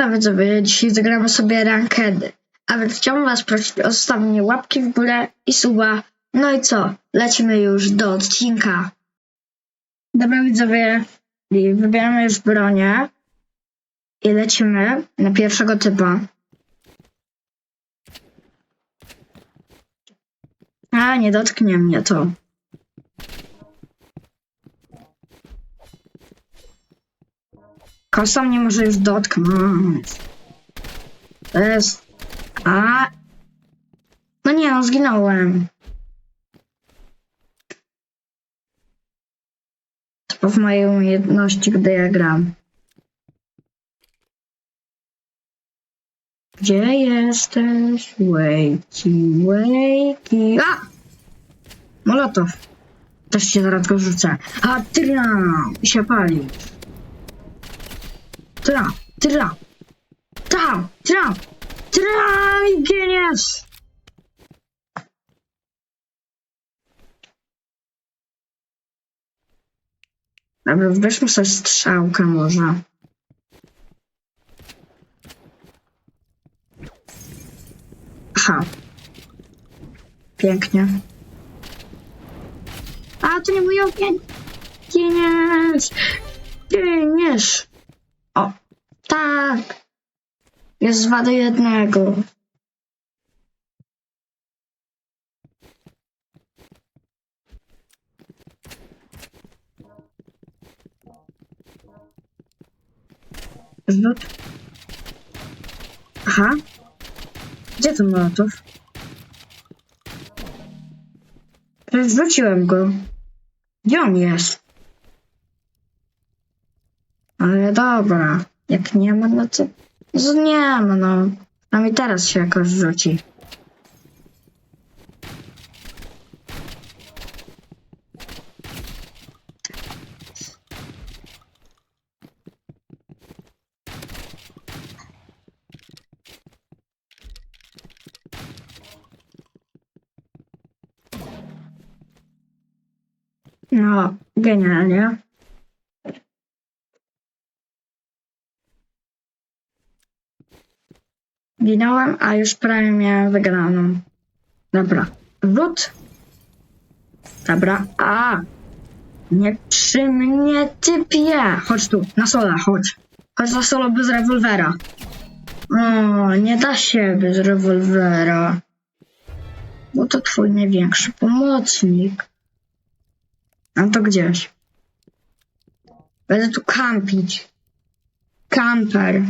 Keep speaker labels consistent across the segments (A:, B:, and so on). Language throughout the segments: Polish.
A: No widzowie, dzisiaj zagramy sobie rankedy. A więc chciałbym was prosić o zostawienie łapki w górę i suba. No i co? Lecimy już do odcinka. Dobra widzowie, wybieramy już bronię i lecimy na pierwszego typa. A, nie dotknie mnie to. Kosa mnie może już dotknąć. To jest... A... No nie, no zginąłem. To w mojej umiejętności, gdy ja gram. Gdzie jesteś? Wakey, wakey. A! Molotow. Też cię zaraz go rzucę. A! I się pali. Tra, tra, tam, tra, tra geniusz! Dobra, weźmy sobie strzałkę może. Aha. Pięknie. A, to nie mój ogień! Geniusz! Geniusz! Tak. Jest dwa do jednego. Rzut. Aha. Gdzie ten molotów? Rzuciłem go. Gdzie on jest? Ale dobra, jak nie ma, no to no nie ma, no. A mi teraz się jakoś rzuci. No, genialnie. Ginąłem, a już prawie miałem wygraną. Dobra. Rzut. Dobra. A. Nie przy mnie typie. Chodź tu, na sola, chodź. Chodź na solo bez rewolwera. O, nie da się bez rewolwera. Bo to twój największy pomocnik. A to gdzieś. Będę tu kampić. Kamper.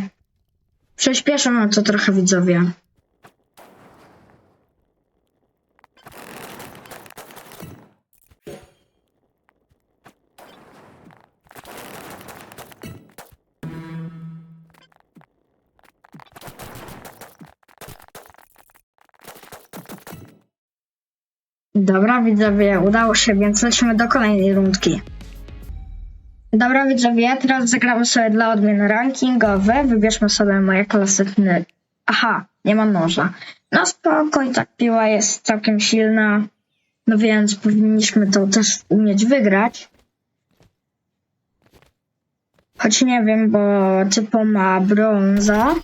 A: Prześpieszę mam to trochę widzowie. Dobra widzowie, udało się, więc lecimy do kolejnej rundki. Dobra widzowie, teraz zagramy sobie dla odmiany rankingowe. Wybierzmy sobie moje klasyczne... Aha, nie mam noża. No spoko, i tak piła jest całkiem silna. No więc powinniśmy to też umieć wygrać. Choć nie wiem, bo typo ma brąza.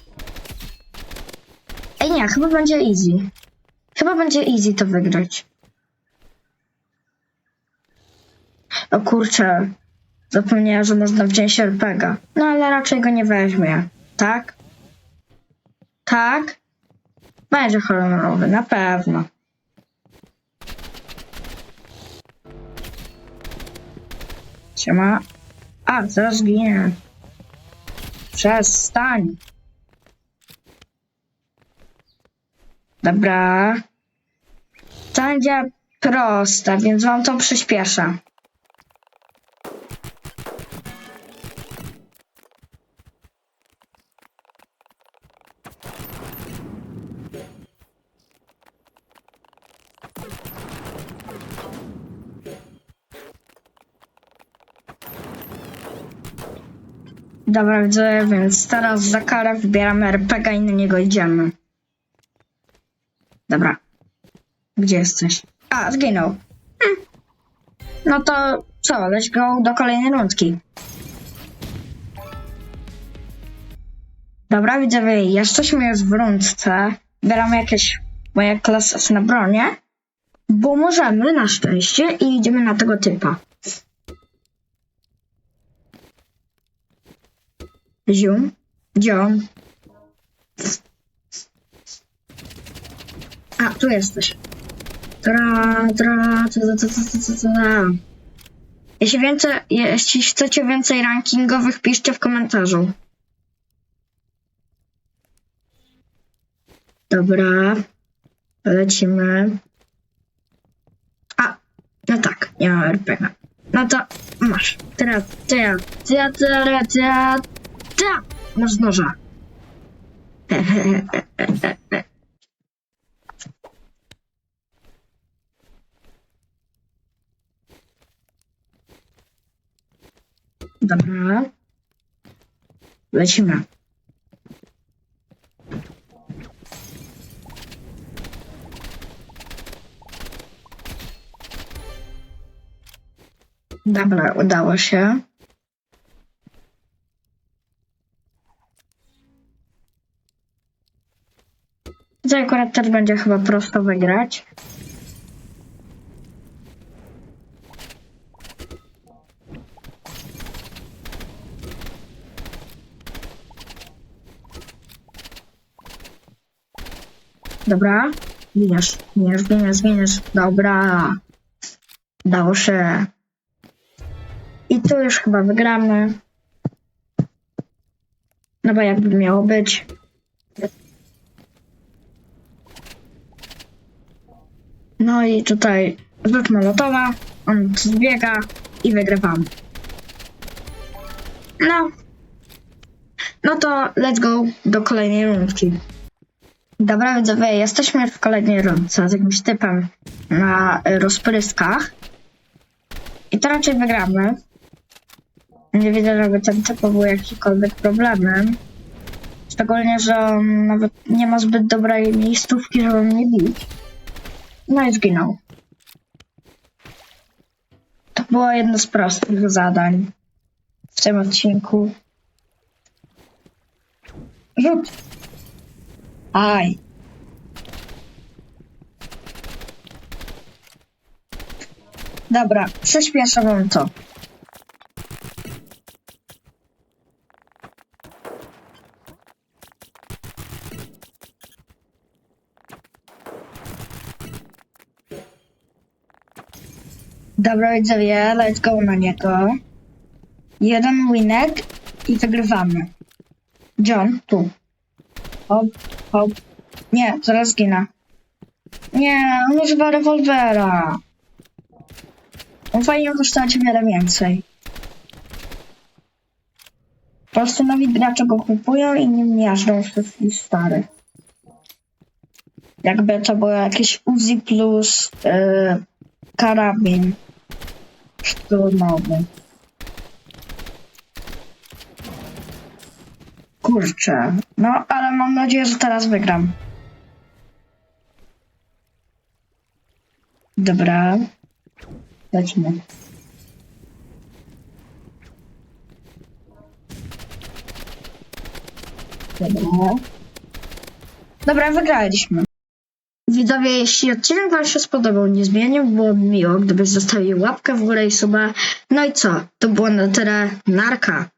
A: Ej nie, chyba będzie easy. Chyba będzie easy to wygrać. O kurczę, Zapomniałem, że można wziąć RPGa. No ale raczej go nie weźmie. Tak? Tak? Będzie honorowy, na pewno. Siema. A, zaraz ginę. Przestań. Dobra. To będzie proste, więc wam to przyspieszę. Dobra, widzę, więc teraz za karę wybieramy RPG i na niego idziemy. Dobra. Gdzie jesteś? A, zginął. Hm. No to co, let's go do kolejnej rundki. Dobra, widzowie, jesteśmy już w rundce. Bieramy jakieś moje klasy na bronie, bo możemy na szczęście i idziemy na tego typa. Zium, dziom. A, tu jesteś. Tra, tra, tra, tra, tra, tra. Jeśli, więcej, jeśli chcecie więcej rankingowych, piszcie w komentarzu. Dobra. Lecimy. A, no tak, nie mam RPG. No to masz. Teraz, teraz, teraz, teraz, teraz, teraz. Masz z noża. Dobra. Lecimy. Dobra, udało się. To akurat też będzie chyba prosto wygrać. Dobra. Giniesz, giniesz, giniesz, giniesz. Dobra. Dało się. I tu już chyba wygramy. No bo jakby miało być. No i tutaj rzut molotowa, on zbiega i wygrywam. No. No to let's go do kolejnej rundki. Dobra widzowie, jesteśmy w kolejnej rundce z jakimś typem na rozpryskach. I to raczej wygramy. Nie widzę, żeby ten typ był jakikolwiek problemem. Szczególnie, że on nawet nie ma zbyt dobrej miejscówki, żeby mnie bić. No i zginął. To było jedno z prostych zadań w tym odcinku. Rzut! Aj! Dobra, przyspieszę wam to. Dobra, widzowie, let's go na niego. Jeden winek i wygrywamy. John, tu. Hop, hop. Nie, zaraz ginę. Nie, on używa rewolwera. On fajnie dostać wiele więcej. Po prostu nowi gracze go kupują i nim miażdżą wszystkich starych. Jakby to było jakieś Uzi plus yy, karabin szturmowy. Kurczę. No, ale mam nadzieję, że teraz wygram. Dobra. Lecimy. Dobra. Dobra, wygraliśmy. Widzowie, jeśli odcinek Wam się spodobał niezmiennie, byłoby miło, gdybyś zostawił łapkę w górę i suba. No i co? To było na tyle. Narka.